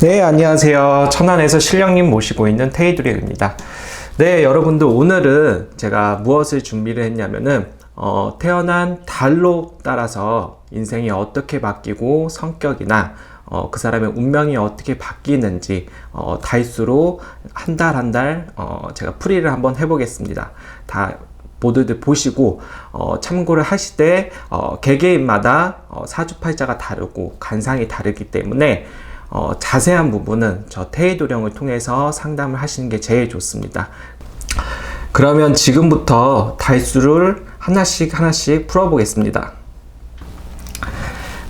네, 안녕하세요. 천안에서 신령님 모시고 있는 테이드릭입니다. 네, 여러분들 오늘은 제가 무엇을 준비를 했냐면은 어, 태어난 달로 따라서 인생이 어떻게 바뀌고 성격이나 어, 그 사람의 운명이 어떻게 바뀌는지 어, 다이수로 한달 한 달 어, 제가 풀이를 한번 해보겠습니다. 다 모두들 보시고 어, 참고를 하시되 어, 개개인마다 어, 사주팔자가 다르고 간상이 다르기 때문에 어, 자세한 부분은 저 테이도령을 통해서 상담을 하시는 게 제일 좋습니다. 그러면 지금부터 달수를 하나씩 하나씩 풀어보겠습니다.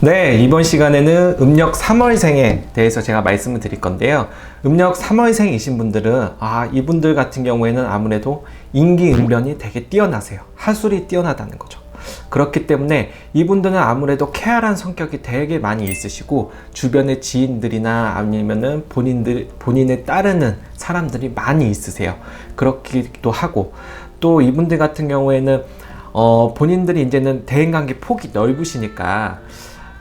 네, 이번 시간에는 음력 3월생에 대해서 제가 말씀을 드릴 건데요. 음력 3월생이신 분들은, 아, 이분들 같은 경우에는 아무래도 인기응변이 되게 뛰어나세요. 하술이 뛰어나다는 거죠. 그렇기 때문에 이분들은 아무래도 쾌활한 성격이 되게 많이 있으시고, 주변의 지인들이나 아니면은 본인들, 본인을 따르는 사람들이 많이 있으세요. 그렇기도 하고, 또 이분들 같은 경우에는, 어, 본인들이 이제는 대인관계 폭이 넓으시니까,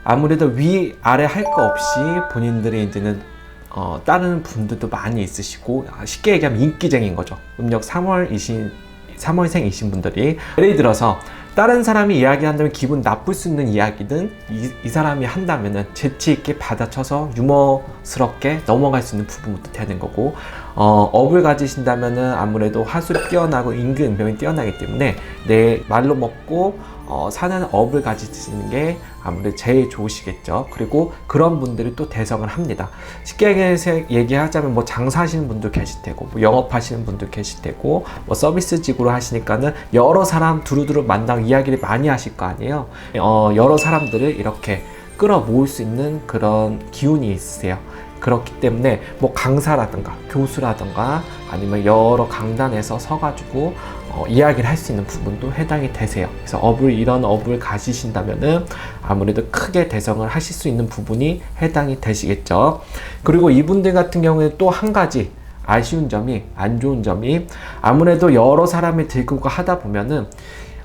아무래도 위 아래 할 거 없이 본인들이 이제는 어, 따르는 분들도 많이 있으시고 아, 쉽게 얘기하면 인기쟁인 거죠. 음력 3월이신 3월생이신 분들이 예를 들어서 다른 사람이 이야기한다면 기분 나쁠 수 있는 이야기든 이, 이 사람이 한다면은 재치 있게 받아쳐서 유머스럽게 넘어갈 수 있는 부분부터 되는 거고 어, 업을 가지신다면은 아무래도 화술이 뛰어나고 임금병이 뛰어나기 때문에 내 말로 먹고 어, 사는 업을 가지시는 게 아무래도 제일 좋으시겠죠. 그리고 그런 분들이 또 대성을 합니다. 쉽게 얘기하자면 뭐 장사하시는 분도 계실 테고, 뭐 영업하시는 분도 계실 테고, 뭐 서비스직으로 하시니까는 여러 사람 두루두루 만나고 이야기를 많이 하실 거 아니에요. 어, 여러 사람들을 이렇게 끌어 모을 수 있는 그런 기운이 있으세요. 그렇기 때문에 뭐 강사라든가 교수라든가 아니면 여러 강단에서 서가지고 어, 이야기를 할 수 있는 부분도 해당이 되세요. 그래서 업을 이런 업을 가지신다면은 아무래도 크게 대성을 하실 수 있는 부분이 해당이 되시겠죠. 그리고 이분들 같은 경우에 또 한 가지 아쉬운 점이 안 좋은 점이 아무래도 여러 사람이 들고 하다 보면은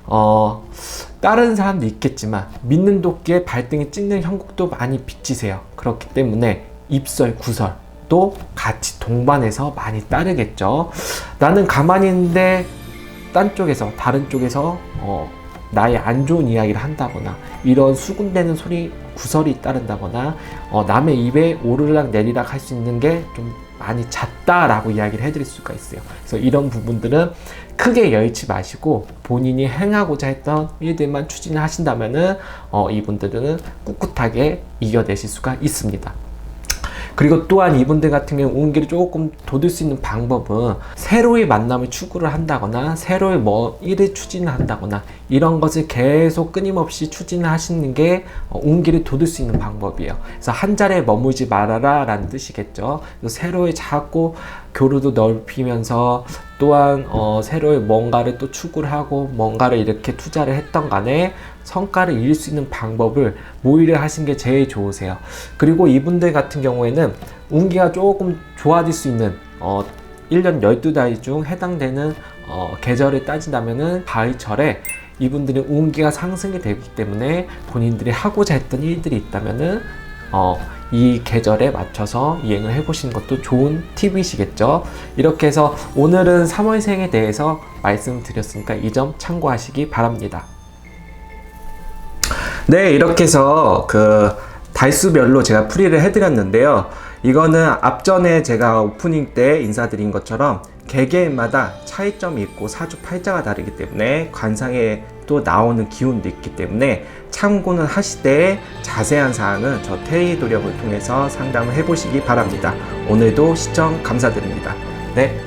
어 다른 사람도 있겠지만 믿는 도끼에 발등에 찍는 형국도 많이 비치세요. 그렇기 때문에 입설 구설도 같이 동반해서 많이 따르겠죠. 나는 가만히 있는데 딴 쪽에서 다른 쪽에서 어, 나의 안 좋은 이야기를 한다거나 이런 수군대는 소리 구설이 따른다거나 어, 남의 입에 오르락 내리락 할 수 있는 게 좀 많이 잦다라고 이야기를 해드릴 수가 있어요. 그래서 이런 부분들은 크게 여의치 마시고 본인이 행하고자 했던 일들만 추진하신다면은 어, 이분들은 꿋꿋하게 이겨내실 수가 있습니다. 그리고 또한 이분들 같은 경우 운기를 조금 돋을 수 있는 방법은 새로의 만남을 추구를 한다거나 새로의 뭐 일을 추진한다거나 이런 것을 계속 끊임없이 추진하시는 게 어, 운기를 돋을 수 있는 방법이에요. 그래서 한 자리에 머물지 말아라 라는 뜻이겠죠. 새로의 자꾸 교류도 넓히면서 또한 어, 새로의 뭔가를 또 추구를 하고 뭔가를 이렇게 투자를 했던 간에 성과를 이룰 수 있는 방법을 모의를 하신 게 제일 좋으세요. 그리고 이분들 같은 경우에는 운기가 조금 좋아질 수 있는 어, 1년 12달 중 해당되는 어, 계절을 따진다면은 가을철에 이분들은 운기가 상승이 되기 때문에 본인들이 하고자 했던 일들이 있다면은 어, 이 계절에 맞춰서 이행을 해보시는 것도 좋은 팁이시겠죠. 이렇게 해서 오늘은 3월생에 대해서 말씀드렸으니까 이 점 참고하시기 바랍니다. 네, 이렇게 해서 그 달수별로 제가 풀이를 해드렸는데요. 이거는 앞전에 제가 오프닝 때 인사드린 것처럼 개개인마다 차이점이 있고 사주 팔자가 다르기 때문에 관상에 또 나오는 기운도 있기 때문에 참고는 하시되 자세한 사항은 저 테이 도력을 통해서 상담을 해보시기 바랍니다. 오늘도 시청 감사드립니다. 네.